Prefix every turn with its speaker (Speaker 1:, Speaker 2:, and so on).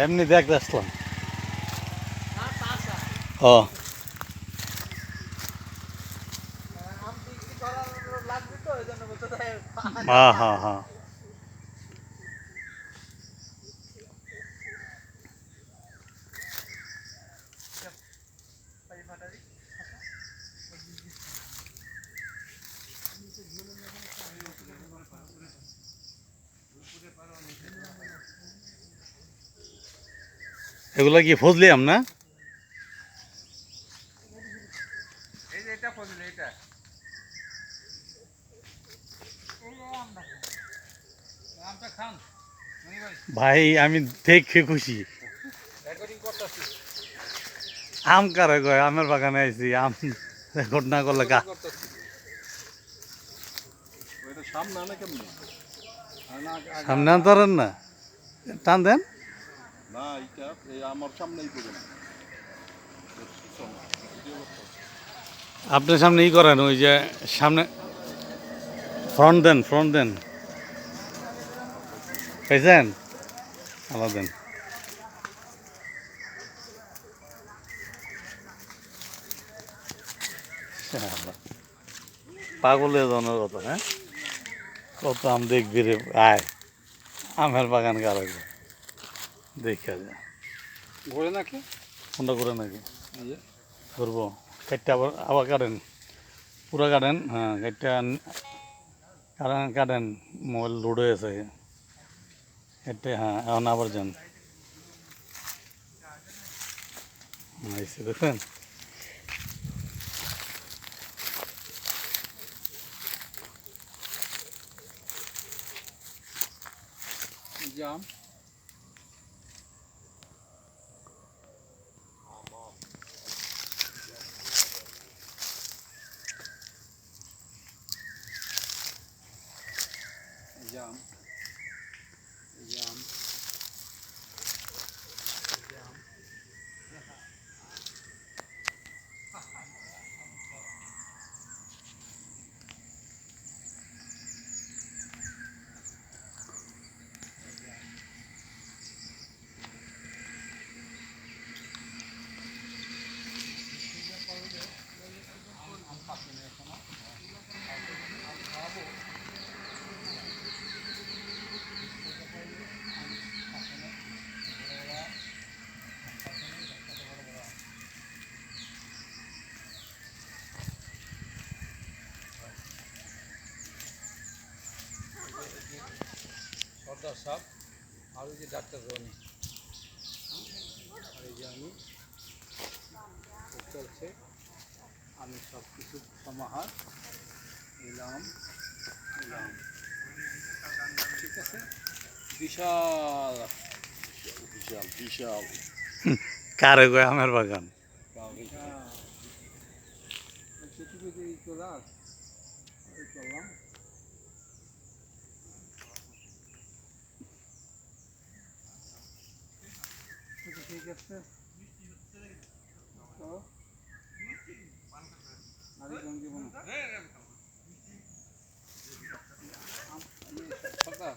Speaker 1: এমনি দেখতে আসলাম ও। হ্যাঁ হ্যাঁ হ্যাঁ। এগুলা কি ফজলি আম না?
Speaker 2: ভাই,
Speaker 1: আমি দেখে খুশি। আম কারে কয়? আমের বাগানে আইছি, আম রেকর্ড না করলে কা
Speaker 3: সামনে কেমনি না?
Speaker 1: টান দেন। আপনার সামনে ই করেন, ওই যে সামনে ফ্রন্ট দেন ফ্রন্ট দেন। পেয়েছেন আলাদা দেন। পাগলের জনের কথা হ্যাঁ? কত আম দেখবি রে আয়। আমের বাগান কারও দেখা যা
Speaker 2: ঘুরে নাকি?
Speaker 1: কোনটা করে নাকি?
Speaker 2: যে।
Speaker 1: কাটটা আবার আবার কাটেন। পুরো কাটেন? হ্যাঁ কাটটা কাটেন। মোবাইল লোড হয়ে আছে এটা হ্যাঁ এখন আবার যান আইসে দেখেন
Speaker 2: এই যে আম সর্দার সাহেব আর ওই যে ডাক্তার রনি। আর এই যে আমি চলছে। আমি সব কিছু সমাহার। নিলাম নিলাম। ঠিক আছে? বিশাল।
Speaker 3: বিশাল বিশাল।
Speaker 1: কারে কয় আমের বাগান।
Speaker 2: এই চলে আস চললাম আছে। তো? জীবন আম- ইয়ে, সরকার,